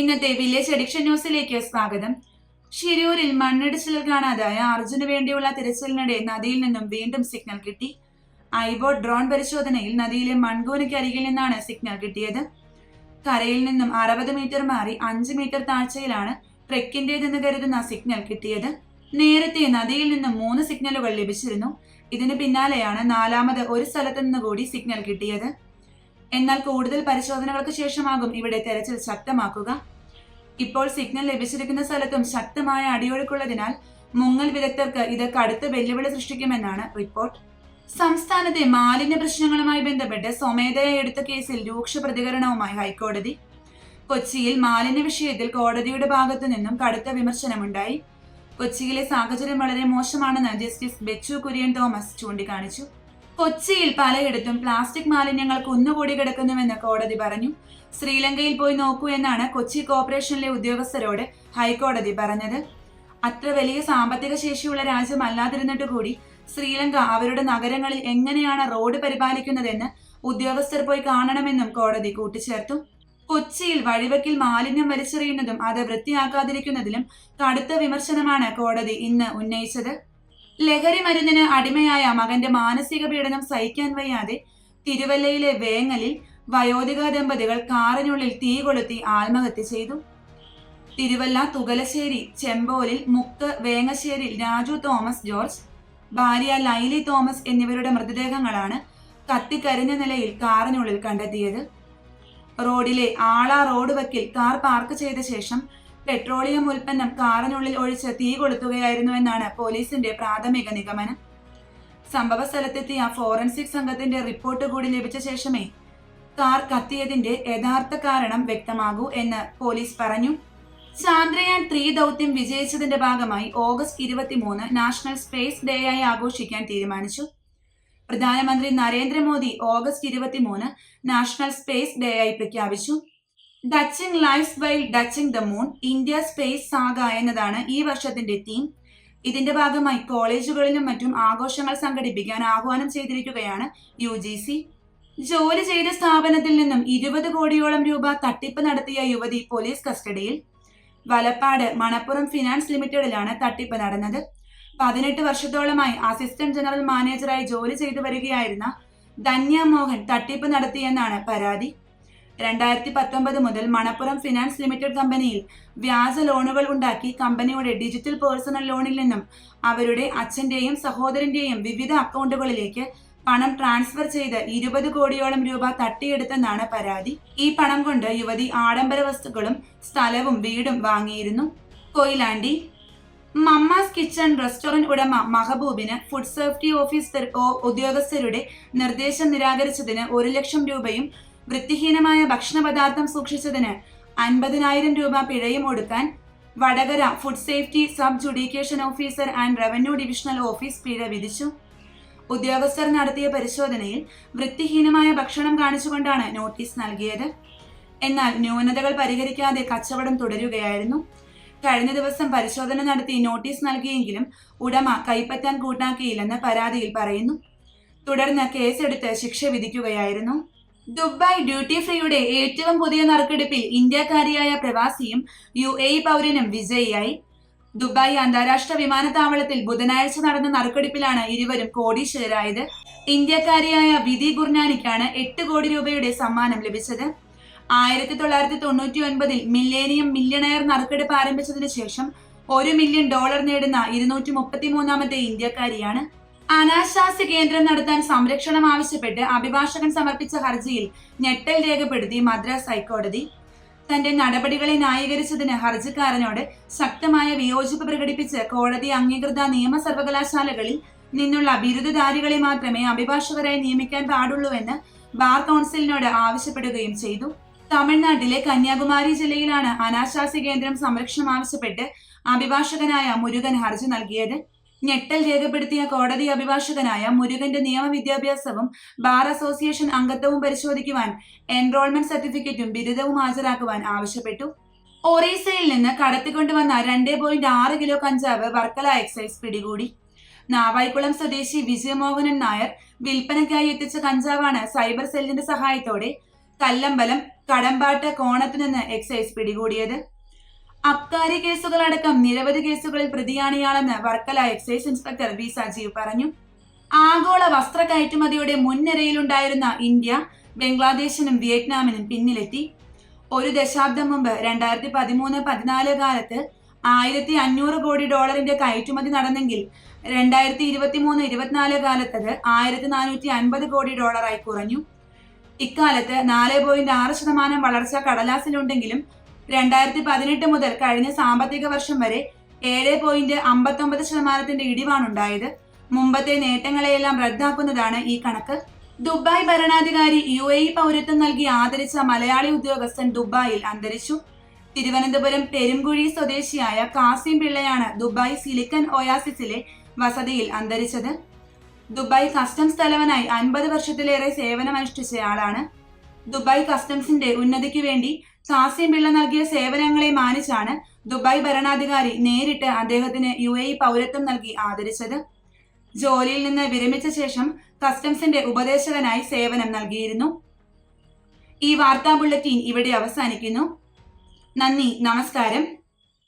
ഇന്നത്തെ village addiction ന്യൂസിലേക്ക് സ്വാഗതം. ഷിരൂരിൽ മണ്ണിടിച്ചിലിൽ കാണാതായ അർജുന് വേണ്ടിയുള്ള തിരച്ചിലിനിടെ നദിയിൽ നിന്നും വീണ്ടും സിഗ്നൽ കിട്ടി. ഐബോട്ട് ഡ്രോൺ പരിശോധനയിൽ നദിയിലെ മൺകൂനയ്ക്ക് അരികിൽ നിന്നാണ് സിഗ്നൽ കിട്ടിയത്. കരയിൽ നിന്നും അറുപത് മീറ്റർ മാറി അഞ്ച് മീറ്റർ താഴ്ചയിലാണ് ട്രെക്കിന്റേതെന്ന് കരുതുന്ന സിഗ്നൽ കിട്ടിയത്. നേരത്തെ നദിയിൽ നിന്നും മൂന്ന് സിഗ്നലുകൾ ലഭിച്ചിരുന്നു. ഇതിന് പിന്നാലെയാണ് നാലാമത് ഒരു സ്ഥലത്തു നിന്ന് കൂടി സിഗ്നൽ കിട്ടിയത്. എന്നാൽ കൂടുതൽ പരിശോധനകൾക്ക് ശേഷമാകും ഇവിടെ തെരച്ചിൽ ശക്തമാക്കുക. ഇപ്പോൾ സിഗ്നൽ ലഭിച്ചിരിക്കുന്ന സ്ഥലത്തും ശക്തമായ അടിയൊഴുക്കുള്ളതിനാൽ മുങ്ങൽ വിദഗ്ധർക്ക് ഇത് കടുത്ത വെല്ലുവിളി സൃഷ്ടിക്കുമെന്നാണ് റിപ്പോർട്ട്. സംസ്ഥാനത്തെ മാലിന്യ പ്രശ്നങ്ങളുമായി ബന്ധപ്പെട്ട് സ്വമേധയാ എടുത്ത കേസിൽ രൂക്ഷ പ്രതികരണവുമായി ഹൈക്കോടതി. കൊച്ചിയിൽ മാലിന്യ വിഷയത്തിൽ കോടതിയുടെ ഭാഗത്തു നിന്നും കടുത്ത വിമർശനമുണ്ടായി. കൊച്ചിയിലെ സാഹചര്യം വളരെ മോശമാണെന്ന് ജസ്റ്റിസ് ബെച്ചു കുര്യൻ തോമസ് ചൂണ്ടിക്കാണിച്ചു. കൊച്ചിയിൽ പലയിടത്തും പ്ലാസ്റ്റിക് മാലിന്യങ്ങൾ കുന്നുകൂടി കിടക്കുന്നുവെന്ന് കോടതി പറഞ്ഞു. ശ്രീലങ്കയിൽ പോയി നോക്കൂ എന്നാണ് കൊച്ചി കോർപ്പറേഷനിലെ ഉദ്യോഗസ്ഥരോട് ഹൈക്കോടതി പറഞ്ഞത്. അത്ര വലിയ സാമ്പത്തിക ശേഷിയുള്ള രാജ്യമല്ലാതിരുന്നിട്ട് കൂടി ശ്രീലങ്ക അവരുടെ നഗരങ്ങളിൽ എങ്ങനെയാണ് റോഡ് പരിപാലിക്കുന്നതെന്ന് ഉദ്യോഗസ്ഥർ പോയി കാണണമെന്നും കോടതി കൂട്ടിച്ചേർത്തു. കൊച്ചിയിൽ വഴിവെക്കിൽ മാലിന്യം വലിച്ചെറിയുന്നതും അത് വൃത്തിയാക്കാതിരിക്കുന്നതിലും കടുത്ത വിമർശനമാണ് കോടതി ഇന്ന് ഉന്നയിച്ചത്. ലഹരി മരുന്നിന് അടിമയായ മകന്റെ മാനസിക പീഡനം സഹിക്കാൻ വയ്യാതെ തിരുവല്ലയിലെ വേങ്ങലിൽ വയോധിക ദമ്പതികൾ കാറിനുള്ളിൽ തീ കൊളുത്തി ആത്മഹത്യ ചെയ്തു. തിരുവല്ല തുകലശ്ശേരി ചെമ്പോലിൽ മുക്ക് വേങ്ങശ്ശേരി രാജു തോമസ് ജോർജ് ഭാര്യ ലൈലി തോമസ് എന്നിവരുടെ മൃതദേഹങ്ങളാണ് കത്തിക്കരിഞ്ഞ നിലയിൽ കാറിനുള്ളിൽ കണ്ടെത്തിയത്. റോഡിലെ ആള റോഡ് വക്കിൽ കാർ പാർക്ക് ചെയ്ത ശേഷം പെട്രോളിയം ഉൽപ്പന്നം കാറിനുള്ളിൽ ഒഴിച്ച് തീ കൊളുത്തുകയായിരുന്നു എന്നാണ് പോലീസിന്റെ പ്രാഥമിക നിഗമനം. സംഭവ സ്ഥലത്തെത്തിയ ഫോറൻസിക് സംഘത്തിന്റെ റിപ്പോർട്ട് കൂടി ലഭിച്ച ശേഷമേ കാർ കത്തിയതിന്റെ യഥാർത്ഥ കാരണം വ്യക്തമാകൂ എന്ന് പോലീസ് പറഞ്ഞു. ചാന്ദ്രയാൻ ത്രീ ദൗത്യം വിജയിച്ചതിന്റെ ഭാഗമായി ഓഗസ്റ്റ് ഇരുപത്തിമൂന്ന് നാഷണൽ സ്പേസ് ഡേ ആയി ആഘോഷിക്കാൻ തീരുമാനിച്ചു. പ്രധാനമന്ത്രി നരേന്ദ്രമോദി ഓഗസ്റ്റ് ഇരുപത്തിമൂന്ന് നാഷണൽ സ്പേസ് ഡേ ആയി പ്രഖ്യാപിച്ചു. Touching life while touching the moon India space saga എന്നതാണ് ഈ വർഷത്തിന്റെ തീം ഇതിന്റെ ഭാഗമായി കോളേജുകളിലും മറ്റും ആഘോഷങ്ങൾ സംഘടിപ്പിക്കാൻ ആഹ്വാനം ചെയ്തിരിക്കുകയാണ് യു ജി സി. ജോലി ചെയ്ത സ്ഥാപനത്തിൽ നിന്നും ഇരുപത് കോടിയോളം രൂപ തട്ടിപ്പ് നടത്തിയ യുവതി പോലീസ് കസ്റ്റഡിയിൽ. വലപ്പാട് മണപ്പുറം ഫിനാൻസ് ലിമിറ്റഡിലാണ് തട്ടിപ്പ് നടന്നത്. പതിനെട്ട് വർഷത്തോളമായി അസിസ്റ്റന്റ് ജനറൽ മാനേജറായി ജോലി ചെയ്തു വരികയായിരുന്ന ധന്യ മോഹൻ തട്ടിപ്പ് നടത്തിയെന്നാണ് പരാതി. രണ്ടായിരത്തി പത്തൊമ്പത് മുതൽ മണപ്പുറം ഫിനാൻസ് ലിമിറ്റഡ് കമ്പനിയിൽ വ്യാജ ലോണുകൾ ഉണ്ടാക്കി കമ്പനിയുടെ ഡിജിറ്റൽ പേഴ്സണൽ ലോണിൽ നിന്നും അവരുടെ അച്ഛന്റെയും സഹോദരന്റെയും വിവിധ അക്കൗണ്ടുകളിലേക്ക് പണം ട്രാൻസ്ഫർ ചെയ്ത് ഇരുപത് കോടിയോളം രൂപ തട്ടിയെടുത്തെന്നാണ് പരാതി. ഈ പണം കൊണ്ട് യുവതി ആഡംബര വസ്തുക്കളും സ്ഥലവും വീടും വാങ്ങിയിരുന്നു. കൊയിലാണ്ടി. മമ്മാസ് കിച്ചൺ റെസ്റ്റോറന്റ് ഉടമ മഹബൂബിന് ഫുഡ് സേഫ്റ്റി ഓഫീസർ ഉദ്യോഗസ്ഥരുടെ നിർദ്ദേശം നിരാകരിച്ചതിന് ഒരു ലക്ഷം രൂപയും വൃത്തിഹീനമായ ഭക്ഷണ പദാർത്ഥം സൂക്ഷിച്ചതിന് അൻപതിനായിരം രൂപ പിഴയും ഒടുക്കാൻ Vadakara food safety sub adjudication officer and revenue divisional office പിഴ വിധിച്ചു. ഉദ്യോഗസ്ഥർ നടത്തിയ പരിശോധനയിൽ വൃത്തിഹീനമായ ഭക്ഷണം കാണിച്ചുകൊണ്ടാണ് നോട്ടീസ് നൽകിയത്. എന്നാൽ ന്യൂനതകൾ പരിഹരിക്കാതെ കച്ചവടം തുടരുകയായിരുന്നു. കഴിഞ്ഞ ദിവസം പരിശോധന നടത്തി നോട്ടീസ് നൽകിയെങ്കിലും ഉടമ കൈപ്പറ്റാൻ കൂട്ടാക്കിയില്ലെന്ന് പരാതിയിൽ പറയുന്നു. തുടർന്ന് കേസെടുത്ത് ശിക്ഷ വിധിക്കുകയായിരുന്നു. ദുബായ് ഡ്യൂട്ടി ഫ്രീയുടെ ഏറ്റവും പുതിയ നറുക്കെടുപ്പിൽ ഇന്ത്യക്കാരിയായ പ്രവാസിയും യു എ പൗരനും വിജയിയായി. ദുബായ് അന്താരാഷ്ട്ര വിമാനത്താവളത്തിൽ ബുധനാഴ്ച നടന്ന നറുക്കെടുപ്പിലാണ് ഇരുവരും കോടീശ്വരായത് ഇന്ത്യക്കാരിയായ വിധി ഗുർനാനിക്കാണ് എട്ട് കോടി രൂപയുടെ സമ്മാനം ലഭിച്ചത്. ആയിരത്തി തൊള്ളായിരത്തി തൊണ്ണൂറ്റി ഒൻപതിൽ മില്ലേനിയം മില്യണയർ നറുക്കെടുപ്പ് ആരംഭിച്ചതിനു ശേഷം ഒരു മില്യൺ ഡോളർ നേടുന്ന ഇരുന്നൂറ്റി മുപ്പത്തി മൂന്നാമത്തെ ഇന്ത്യക്കാരിയാണ് അനാശാസ്യ കേന്ദ്രം നടത്താൻ സംരക്ഷണം ആവശ്യപ്പെട്ട് അഭിഭാഷകൻ സമർപ്പിച്ച ഹർജിയിൽ ഞെട്ടൽ രേഖപ്പെടുത്തി മദ്രാസ് ഹൈക്കോടതി. തന്റെ നടപടികളെ ന്യായീകരിച്ചതിന് ഹർജിക്കാരനോട് ശക്തമായ വിയോജിപ്പ് പ്രകടിപ്പിച്ച് കോടതി അംഗീകൃത നിയമ സർവകലാശാലകളിൽ നിന്നുള്ള ബിരുദധാരികളെ മാത്രമേ അഭിഭാഷകരായി നിയമിക്കാൻ പാടുള്ളൂവെന്ന് ബാർ കൗൺസിലിനോട് ആവശ്യപ്പെടുകയും ചെയ്തു. തമിഴ്നാട്ടിലെ കന്യാകുമാരി ജില്ലയിലാണ് അനാശാസ്യ കേന്ദ്രം സംരക്ഷണം ആവശ്യപ്പെട്ട് അഭിഭാഷകനായ മുരുകൻ ഹർജി നൽകിയത്. ഞെട്ടൽ രേഖപ്പെടുത്തിയ കോടതി അഭിഭാഷകനായ മുരുകന്റെ നിയമ വിദ്യാഭ്യാസവും ബാർ അസോസിയേഷൻ അംഗത്വവും പരിശോധിക്കുവാൻ എൻറോൾമെന്റ് സർട്ടിഫിക്കറ്റും ബിരുദവും ഹാജരാക്കുവാൻ ആവശ്യപ്പെട്ടു. ഒറീസയിൽ നിന്ന് കടത്തിക്കൊണ്ടുവന്ന രണ്ട് പോയിന്റ് ആറ് കിലോ കഞ്ചാവ് വർക്കല എക്സൈസ് പിടികൂടി. നാവായിക്കുളം സ്വദേശി വിജയമോഹനൻ നായർ വിൽപ്പനയ്ക്കായി എത്തിച്ച കഞ്ചാവാണ് സൈബർ സെല്ലിന്റെ സഹായത്തോടെ കല്ലമ്പലം കടമ്പാട്ട് കോണത്തു നിന്ന് എക്സൈസ് പിടികൂടിയത്. അബ്കാരി കേസുകളടക്കം നിരവധി കേസുകളിൽ പ്രതിയാണിയാളെന്ന് Varkala excise inspector V Sajeev പറഞ്ഞു. ആഗോള വസ്ത്ര കയറ്റുമതിയുടെ മുൻനിരയിലുണ്ടായിരുന്ന ഇന്ത്യ ബംഗ്ലാദേശിനും വിയറ്റ്നാമിനും പിന്നിലെത്തി. ഒരു ദശാബ്ദം മുമ്പ് രണ്ടായിരത്തി പതിമൂന്ന് പതിനാല് കാലത്ത് ആയിരത്തി അഞ്ഞൂറ് കോടി ഡോളറിന്റെ കയറ്റുമതി നടന്നെങ്കിൽ രണ്ടായിരത്തി ഇരുപത്തി മൂന്ന് ഇരുപത്തിനാല് കാലത്തത് ആയിരത്തി നാനൂറ്റി അൻപത് കോടി ഡോളറായി കുറഞ്ഞു. ഇക്കാലത്ത് നാല് പോയിന്റ് ആറ് ശതമാനം വളർച്ച കടലാസിലുണ്ടെങ്കിലും രണ്ടായിരത്തി പതിനെട്ട് മുതൽ കഴിഞ്ഞ സാമ്പത്തിക വർഷം വരെ ഏഴ് പോയിന്റ് അമ്പത്തൊമ്പത് ശതമാനത്തിന്റെ ഇടിവാണ് ഉണ്ടായത് മുമ്പത്തെ നേട്ടങ്ങളെയെല്ലാം റദ്ദാക്കുന്നതാണ് ഈ കണക്ക്. ദുബായ് ഭരണാധികാരി യു എ പൗരത്വം നൽകി ആദരിച്ച മലയാളി ഉദ്യോഗസ്ഥൻ ദുബായിൽ അന്തരിച്ചു. തിരുവനന്തപുരം പെരുംകുഴി സ്വദേശിയായ കാസിം പിള്ളയാണ് ദുബായ് സിലിക്കൻ ഒയാസിസിലെ വസതിയിൽ അന്തരിച്ചത്. ദുബായ് കസ്റ്റംസ് തലവനായി അൻപത് വർഷത്തിലേറെ സേവനമനുഷ്ഠിച്ചയാളാണ് ദുബായ് കസ്റ്റംസിന്റെ ഉന്നതിക്ക് വേണ്ടി സാസ്യം പിള്ള നൽകിയ സേവനങ്ങളെ മാനിച്ചാണ് ദുബായ് ഭരണാധികാരി നേരിട്ട് അദ്ദേഹത്തിന് യു എ ഇ പൗരത്വം നൽകി ആദരിച്ചത്. ജോലിയിൽ നിന്ന് വിരമിച്ച ശേഷം കസ്റ്റംസിന്റെ ഉപദേശകനായി സേവനം നൽകിയിരുന്നു. ഈ വാർത്താ ബുള്ളറ്റിൻ ഇവിടെ അവസാനിക്കുന്നു. നന്ദി നമസ്കാരം.